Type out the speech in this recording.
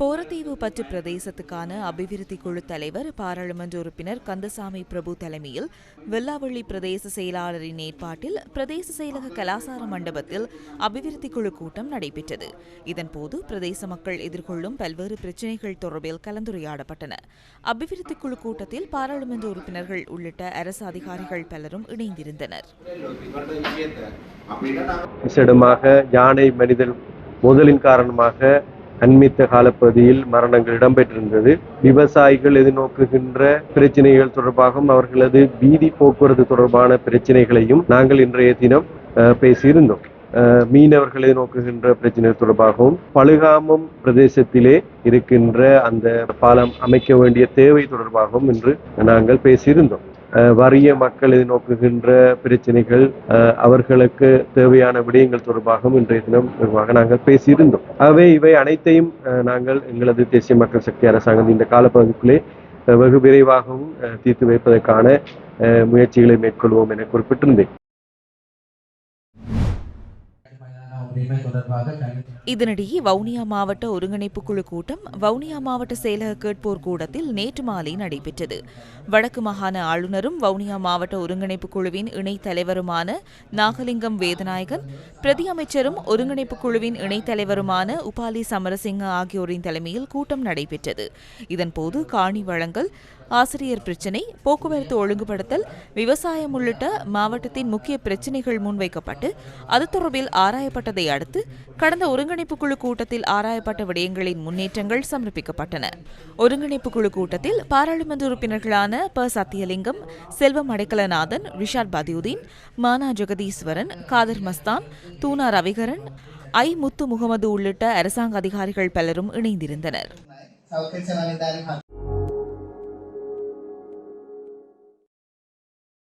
போரத்தீவு பற்று பிரதேசத்துக்கான அபிவிருத்தி குழு தலைவர் பாராளுமன்ற உறுப்பினர் கந்தசாமி பிரபு தலைமையில் வெல்லாவள்ளி பிரதேச செயலாளரின் ஏற்பாட்டில் பிரதேச செயலக கலாசார மண்டபத்தில் அபிவிருத்தி குழு கூட்டம் நடைபெற்றது. இதன்போது பிரதேச மக்கள் எதிர்கொள்ளும் பல்வேறு பிரச்சினைகள் தொடர்பில் கலந்துரையாடப்பட்டன. அபிவிருத்தி குழு கூட்டத்தில் பாராளுமன்ற உறுப்பினர்கள் உள்ளிட்ட அரசு அதிகாரிகள் பலரும் இணைந்திருந்தனர். விசேடமாக யானை மனிதன் காரணமாக அண்மித்த காலப்பகுதியில் மரணங்கள் இடம்பெற்றிருந்தது. விவசாயிகள் எதிர்நோக்குகின்ற பிரச்சனைகள் தொடர்பாகவும் அவர்களது வீதி போக்குவரத்து தொடர்பான பிரச்சனைகளையும் நாங்கள் இன்றைய தினம் அஹ், பேசியிருந்தோம். மீனவர்களை மீனவர்கள் எதிர்நோக்குகின்ற பிரச்சனைகள் தொடர்பாகவும் பழுகாமம் பிரதேசத்திலே இருக்கின்ற அந்த பாலம் அமைக்க வேண்டிய தேவை தொடர்பாகவும் இன்று நாங்கள் பேசியிருந்தோம். வறிய மக்கள் எதிர்நோக்குகின்ற பிரச்சனைகள் அவர்களுக்கு தேவையான விடயங்கள் தொடர்பாகவும் இன்றைய தினம் தொடர்பாக நாங்கள் பேசியிருந்தோம். ஆகவே இவை அனைத்தையும் நாங்கள் எங்களது தேசிய மக்கள் சக்தி அரசாங்கம் இந்த காலப்பகுதிக்குள்ளே வெகு விரைவாகவும் தீர்த்து வைப்பதற்கான முயற்சிகளை மேற்கொள்வோம் என குறிப்பிட்டிருந்தேன். இதனிடையே வவுனியா மாவட்ட ஒருங்கிணைப்பு குழு கூட்டம் வவுனியா மாவட்ட செயலக கேட்போர் கூடத்தில் நேற்று மாலை நடைபெற்றது. வடக்கு மாகாண ஆளுநரும் வவுனியா மாவட்ட ஒருங்கிணைப்பு குழுவின் இணைத் தலைவருமான நாகலிங்கம் வேதநாயகன் பிரதி அமைச்சரும் ஒருங்கிணைப்பு குழுவின் இணைத் தலைவருமான உபாலி சமரசிங்க ஆகியோரின் தலைமையில் கூட்டம் நடைபெற்றது. இதன்போது காணி வழங்கல் ஆசிரியர் பிரச்சினை போக்குவரத்து ஒழுங்குபடுத்தல் விவசாயம் உள்ளிட்ட மாவட்டத்தின் முக்கிய பிரச்சினைகள் முன்வைக்கப்பட்டு அது தொடர்பில் ஆராயப்பட்டதை அடுத்து கடந்த ஒருங்கிணைப்பு குழு கூட்டத்தில் ஆராயப்பட்ட விடயங்களின் முன்னேற்றங்கள் சமர்ப்பிக்கப்பட்டன. ஒருங்கிணைப்பு குழு கூட்டத்தில் பாராளுமன்ற உறுப்பினர்களான ப. சத்தியலிங்கம் செல்வம் அடைக்கலநாதன் ரிஷாத் பதியுதீன் மானா ஜெகதீஸ்வரன் காதர் மஸ்தான் தூனா ரவிகரன் ஐ. முத்து முகமது உள்ளிட்ட அரசாங்க அதிகாரிகள் பலரும் இணைந்திருந்தனர்.